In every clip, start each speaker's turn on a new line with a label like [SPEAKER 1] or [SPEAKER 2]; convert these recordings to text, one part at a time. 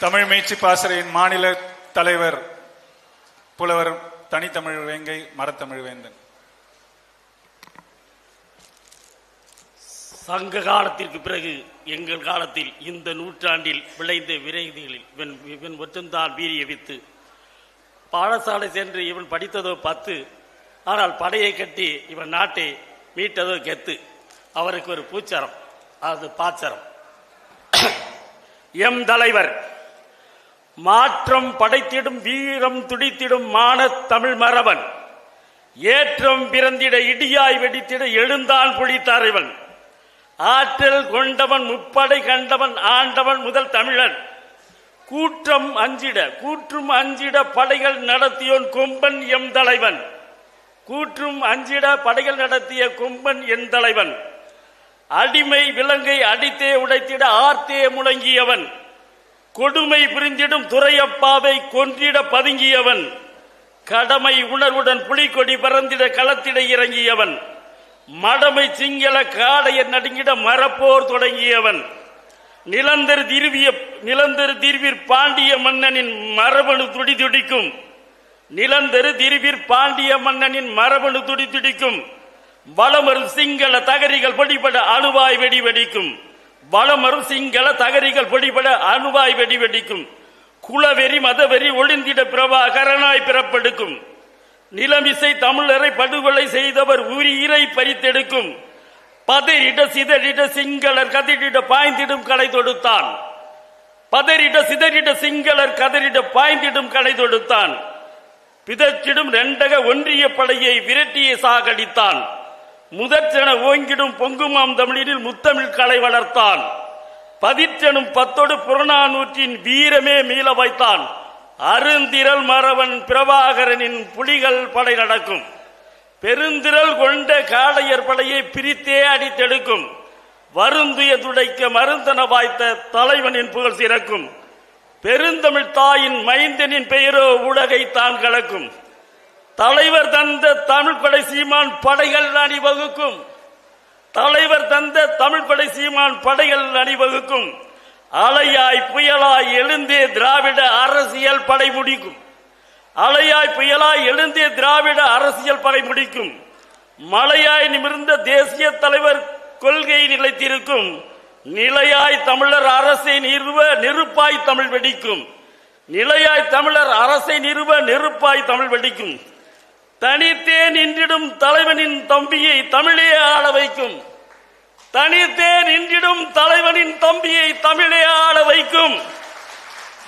[SPEAKER 1] தமிழ் மீட்சி பாசறையின் மாநில தலைவர் புலவர் தனித்தமிழ் வேங்கை மரத்தமிழ் வேந்தன்
[SPEAKER 2] சங்க காலத்திற்கு பிறகு எங்கள் காலத்தில் இந்த நூற்றாண்டில் விளைந்த விரைவுகளில் இவன் இவன் மட்டும்தான் வீரிய வித்து. பாடசாலை சென்று இவன் படித்ததோ பத்து ஆனால் படையை கட்டி இவன் நாட்டை மீட்டதோ கெத்து. அவருக்கு ஒரு பூச்சரம் அது பாச்சரம். எம் தலைவர் மாற்றம் படைத்திடும் வீரம் துடித்திடும் மான தமிழ் மரபன். ஏற்றம் பிறந்திட இடியாய் வெடித்திட எழுந்தான் புலித்தார் இவன் ஆற்றல் கொண்டவன் முப்படை கண்டவன் ஆண்டவன் முதல் தமிழன். கூற்றம் அஞ்சிட கூற்றும் அஞ்சிட படைகள் நடத்தியோன் கொம்பன் எம் தலைவன். கூற்றும் அஞ்சிட படைகள் நடத்திய கொம்பன் என் தலைவன். அடிமை விலங்கை அடித்தே உடைத்திட ஆர்த்தே முழங்கியவன். கொடுமை புரிந்திடும் துறையப்பாவை கொன்றிட பதுங்கியவன். கடமை உணர்வுடன் புலிகொடி பறந்திட களத்திட இறங்கியவன். மடமை சிங்கள காடைய நடுங்கிட மரப்போர் தொடங்கியவன். நிலந்தர் திருவிய நிலந்தர் திருவிற் பாண்டிய மன்னனின் மரபணு துடி துடிக்கும் நிலந்தரு திருவிற் பாண்டிய மன்னனின் மரபணு துடி துடிக்கும் வளமரும் சிங்கள தகரிகள் படிபட அணுவாய் வெடி வெடிக்கும். வளமரும் சிங்கள தகரிகள் பொடிபட அணுவாய் வெடி வெடிக்கும். குலவெறி மதவெறி ஒளிந்திட பிரபாகரனாய் பிறப்பெடுக்கும். நிலமிசை தமிழரை படுகொலை செய்தவர் உயிரை பறித்தெடுக்கும். பதறிட சிதறிட சிங்களர் கதிரிட பாய்ந்திடும் கடை தொடுத்தான். பதறிட சிதறிட சிங்களர் கதறிட பாய்ந்திடும் கடை தொடுத்தான். பிதற்றிடும் ரெண்டக ஒன்றிய படையை விரட்டியை சாகடித்தான். முதற்றென ஓங்கிடும் பொங்குமாம் தமிழில் முத்தமிழ் கலை வளர்த்தான். பதிற்றெனும் பத்தொடு புறநானூற்றின் வீரமே மீள வைத்தான். அருந்திரல் மறவன் பிரபாகரனின் புலிகள் படை நடக்கும். பெருந்திரல் கொண்ட காளையர் படையை பிரித்தே அடித்தெடுக்கும். வருந்துய துடைக்க மருந்தன வாய்த்த தலைவனின் புகழ் சிறக்கும். பெருந்தமிழ் தாயின் மைந்தனின் பெயரோ உலகை தான் கலக்கும். தலைவர் தந்த தமிழ் படை சீமான் படைகள் அணிவகுக்கும் தலைவர் தந்த தமிழ் படை சீமான் படைகள் அணிவகுக்கும் அலையாய் புயலாய் எழுந்தே திராவிட அரசியல் படை முடிக்கும். அலையாய் புயலாய் எழுந்தே திராவிட அரசியல் படை முடிக்கும். மலையாய் நிமிர்ந்த தேசிய தலைவர் கொள்கை நிலைத்திருக்கும். நிலையாய் தமிழர் அரசை நிறுவ நெருப்பாய் தமிழ் வெடிக்கும். நிலையாய் தமிழர் அரசை நிறுவ நெருப்பாய் தமிழ் வெடிக்கும். தனித்தே நின்றிடும் தலைவனின் தம்பியை தமிழே ஆள வைக்கும். தனித்தே நின்றிடும் தலைவனின் தம்பியை தமிழே ஆள வைக்கும்.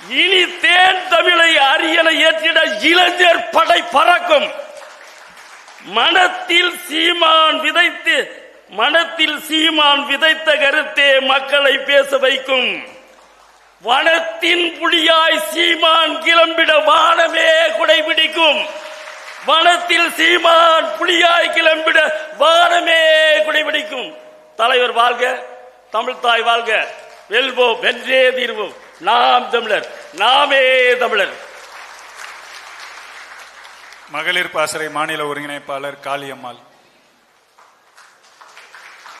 [SPEAKER 2] இனி தேன் தமிழை அரியணை ஏற்றிட இளைஞர் படை பறக்கும். மனத்தில் சீமான் விதைத்து மனத்தில் சீமான் விதைத்த கருத்தே மக்களை பேச வைக்கும். வனத்தின் புலியாய் சீமான் கிளம்பிட வானமே குடைபிடிக்கும். வனத்தில் சீமான் புலியாய் கிளம்பிட வானமே குடைபிடிக்கும். தலைவர் வாழ்க தமிழ் தாய் வாழ்க வெல்வோம் வென்றே தீர்வோம். நாம் தமிழர் நாமே தமிழர்.
[SPEAKER 1] மகளிர் பாசறை மாநில ஒருங்கிணைப்பாளர் காளியம்மாள்.